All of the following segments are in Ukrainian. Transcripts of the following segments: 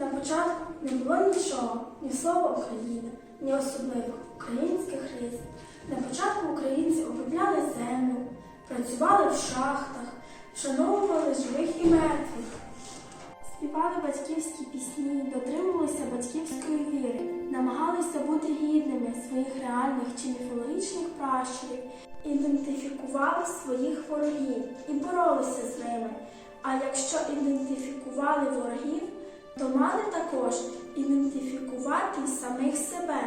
На початку не було нічого, ні слова Україна, ні особливих українських рис. На початку українці обробляли землю, працювали в шахтах, вшановували живих і мертвих. Співали батьківські пісні, дотримувалися батьківської віри, намагалися бути гідними своїх реальних чи міфологічних пращурів, ідентифікували своїх ворогів і боролися з ними. А якщо ідентифікували ворогів, то мали також ідентифікувати самих себе.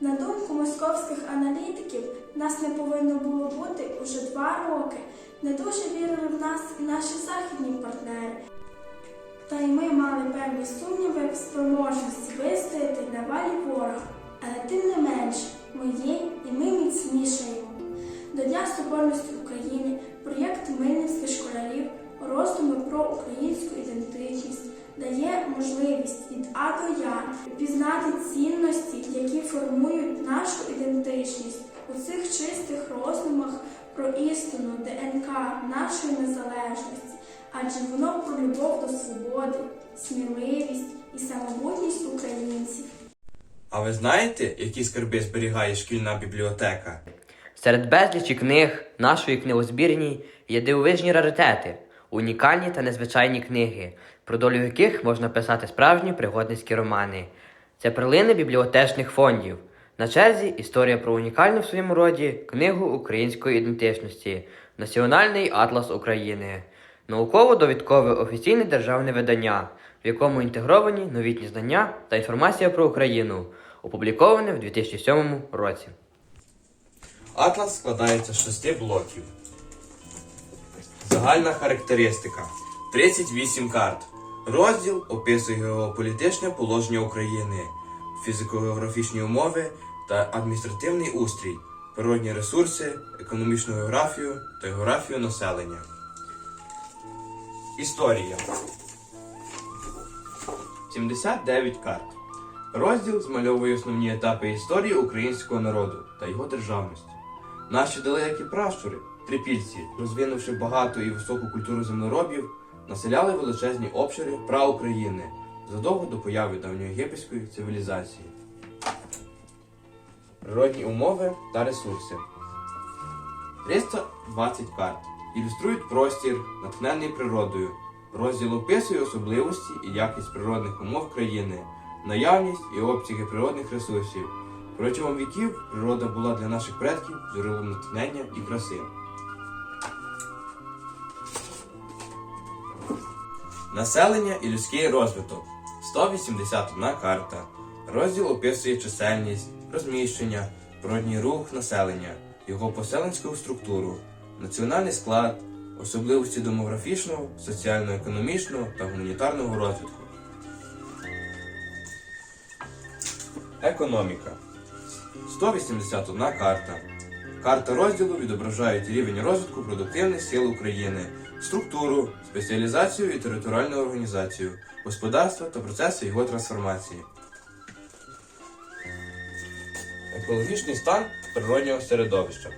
На думку московських аналітиків, нас не повинно було бути уже два роки. Не дуже вірили в нас і наші західні партнери. Та й ми мали певні сумніви в спроможності вистояти на валі ворога. Але тим не менш, ми є і ми міцнішаємо. До Дня Соборності України проєкт Мильницьких школярів роздуми про українську ідентичність дає можливість від А до Я пізнати цінності, які формують нашу ідентичність у цих чистих роздумах про істину ДНК нашої незалежності, адже воно про любов до свободи, сміливість і самобутність українців. А ви знаєте, які скарби зберігає шкільна бібліотека? Серед безлічі книг нашої книгозбірні є дивовижні раритети, унікальні та незвичайні книги, про долю яких можна писати справжні пригодницькі романи. Це перлини бібліотечних фондів. На черзі історія про унікальну в своєму роді книгу української ідентичності Національний атлас України, науково-довідкове офіційне державне видання, в якому інтегровані новітні знання та інформація про Україну, опубліковане в 2007 році. Атлас складається з шести блоків. Загальна характеристика: 38 карт. Розділ описує геополітичне положення України, фізико-географічні умови та адміністративний устрій, природні ресурси, економічну географію та географію населення. Історія 79 карт. Розділ змальовує основні етапи історії українського народу та його державності. Наші далекі пращури, трипільці, розвинувши багату і високу культуру землеробів, населяли величезні обшири праукраїни задовго до появи давньоєгипетської цивілізації. Природні умови та ресурси. 320 карт ілюструють простір, натхнений природою. Розділ описує особливості і якість природних умов країни, наявність і обсяги природних ресурсів. Протягом віків природа була для наших предків джерелом натхнення і краси. Населення і людський розвиток. 181 карта. Розділ описує чисельність, розміщення, природній рух населення, його поселенську структуру, національний склад, особливості демографічного, соціально-економічного та гуманітарного розвитку. Економіка. 181 карта. Карта розділу відображають рівень розвитку продуктивних сил України, структуру, спеціалізацію і територіальну організацію, господарства та процеси його трансформації. Екологічний стан природнього середовища.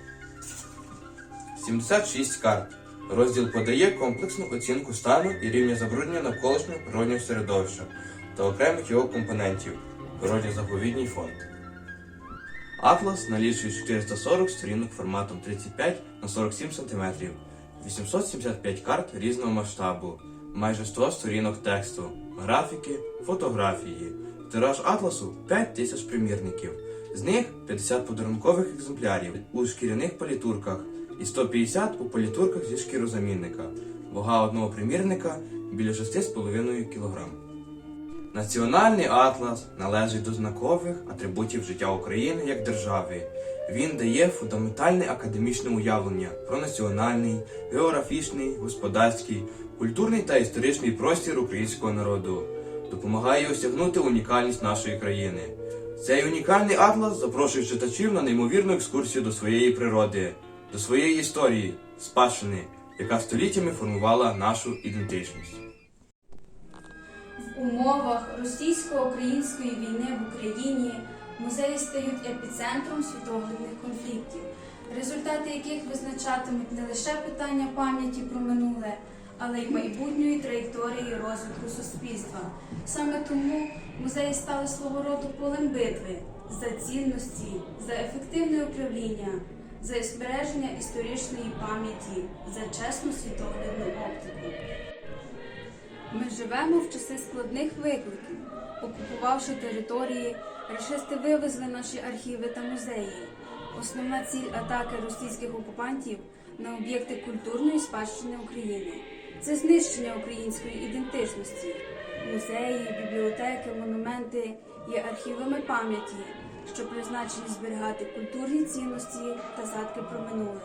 76 карт. Розділ подає комплексну оцінку стану і рівня забруднення навколишнього природнього середовища та окремих його компонентів. Природньо-заповідній фонд. Атлас налічує 440 сторінок форматом 35 на 47 см, 875 карт різного масштабу, майже 100 сторінок тексту, графіки, фотографії. Тираж атласу 5 тисяч примірників. З них 50 подарункових екземплярів у шкіряних політурках і 150 у політурках зі шкірозамінника. Вага одного примірника біля 6,5 кг. Національний атлас належить до знакових атрибутів життя України як держави. Він дає фундаментальне академічне уявлення про національний, географічний, господарський, культурний та історичний простір українського народу, допомагає осягнути унікальність нашої країни. Цей унікальний атлас запрошує читачів на неймовірну екскурсію до своєї природи, до своєї історії, спадщини, яка століттями формувала нашу ідентичність. В умовах російсько-української війни в Україні музеї стають епіцентром світоглядних конфліктів, результати яких визначатимуть не лише питання пам'яті про минуле, але й майбутньої траєкторії розвитку суспільства. Саме тому музеї стали свого роду полем битви за цінності, за ефективне управління, за збереження історичної пам'яті, за чесну світоглядну оптику. Ми живемо в часи складних викликів. Окупувавши території, рашисти вивезли наші архіви та музеї. Основна ціль атаки російських окупантів на об'єкти культурної спадщини України це знищення української ідентичності. Музеї, бібліотеки, монументи є архівами пам'яті, що призначені зберігати культурні цінності та згадки про минуле.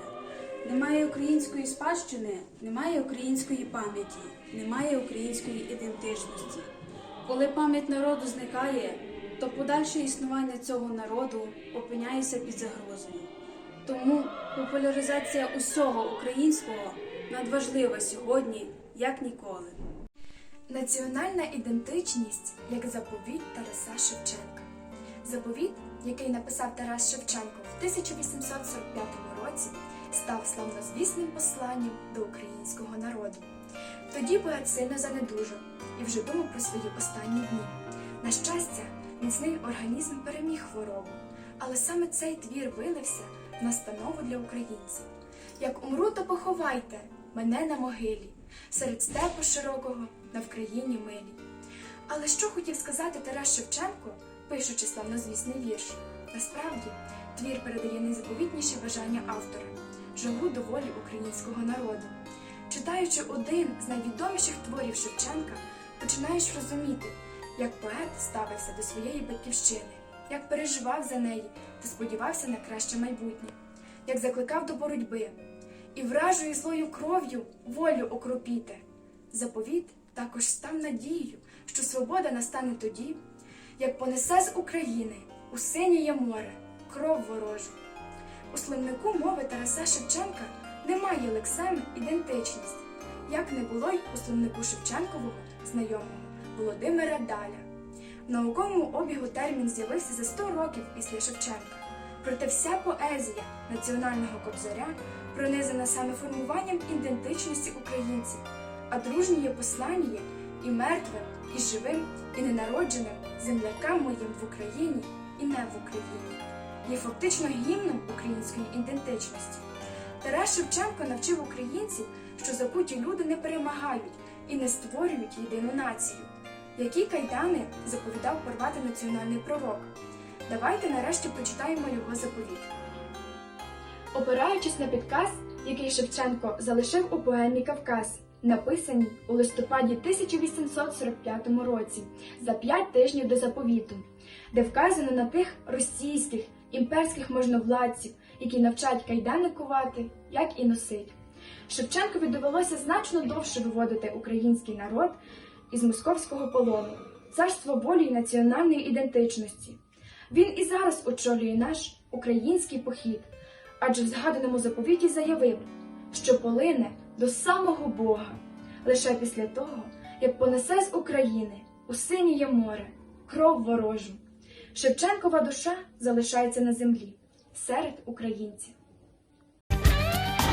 Немає української спадщини, немає української пам'яті, немає української ідентичності. Коли пам'ять народу зникає, то подальше існування цього народу опиняється під загрозою. Тому популяризація усього українського надважлива сьогодні, як ніколи. Національна ідентичність як заповіт Тараса Шевченка. Заповіт, який написав Тарас Шевченко в 1845 році, став славнозвісним посланням до українського народу. Тоді поет сильно занедужав і вже думав про свої останні дні. На щастя, міцний організм переміг хворобу, але саме цей твір вилився в настанову для українців. Як умру, то поховайте мене на могилі, серед степу широкого на Вкраїні милі. Але що хотів сказати Тарас Шевченко, пишучи славнозвісний вірш? Насправді, твір передає найзаповітніше бажання автора жагу до волі українського народу. Читаючи один з найвідоміших творів Шевченка, починаєш розуміти, як поет ставився до своєї батьківщини, як переживав за неї та сподівався на краще майбутнє, як закликав до боротьби і вражою злою кров'ю волю окропіте. Заповіт також став надією, що свобода настане тоді, як понесе з України у синє море кров ворожу. У словнику мови Тараса Шевченка немає лексеми ідентичність, як не було й у словнику Шевченкового знайомого Володимира Даля. В науковому обігу термін з'явився за 100 років після Шевченка. Проте вся поезія національного кобзаря пронизана саме формуванням ідентичності українців, а дружнє послання і мертвим, і живим, і ненародженим землякам моїм в Україні і не в Україні. Є фактично гімном української ідентичності. Тарас Шевченко навчив українців, що закуті люди не перемагають і не створюють єдину націю. Які кайдани заповідав порвати національний пророк? Давайте нарешті прочитаємо його заповіт. Опираючись на підказ, який Шевченко залишив у поемі Кавказ, написаній у листопаді 1845 році, за п'ять тижнів до заповіту, де вказано на тих російських імперських можновладців, які навчать кайдани кувати, як і носить. Шевченкові довелося значно довше виводити український народ із московського полону, царство волі й національної ідентичності. Він і зараз очолює наш український похід, адже в згаданому заповіті заявив, що полине до самого Бога лише після того, як понесе з України у синіє море кров ворожу. Шевченкова душа залишається на землі серед українців.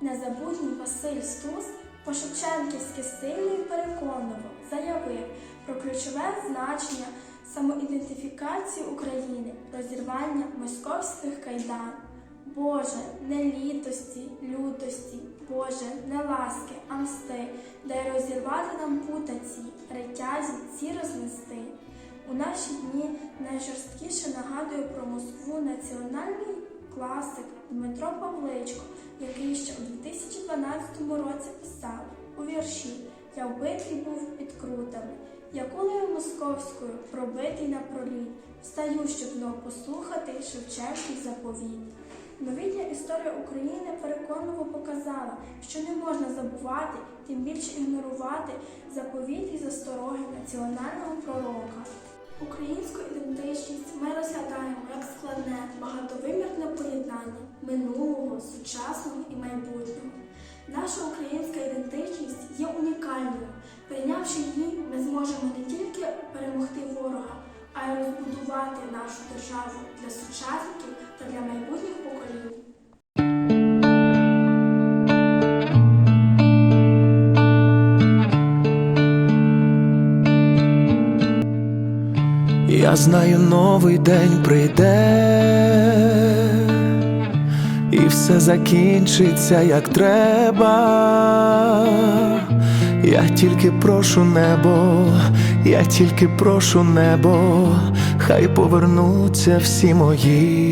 Незабутній Василь Стус по-шевченківськи сильно і переконливо заявив про ключове значення самоідентифікації України, розірвання московських кайдан. Боже, не літості, лютості, Боже, не ласки, а мсти, дай розірвати нам путаці, ретязі ці рознести. У наші дні найжорсткіше нагадує про Москву національний класик Дмитро Павличко, який ще у 2012 році писав у вірші Я вбитий був під крутами, я кулею московською пробитий на проліт, встаю, щоб знов послухати Шевченків заповіт. Новітня історія України переконливо показала, що не можна забувати, тим більше ігнорувати заповіт і застороги національного пророка. Українську ідентичність ми розглядаємо як складне, багатовимірне поєднання минулого, сучасного і майбутнього. Наша українська ідентичність є унікальною. Прийнявши її, ми зможемо не тільки перемогти ворога, а й розбудувати нашу державу для сучасників та для майбутніх поколінь. Я знаю, новий день прийде, і все закінчиться як треба. Я тільки прошу небо, я тільки прошу небо, хай повернуться всі мої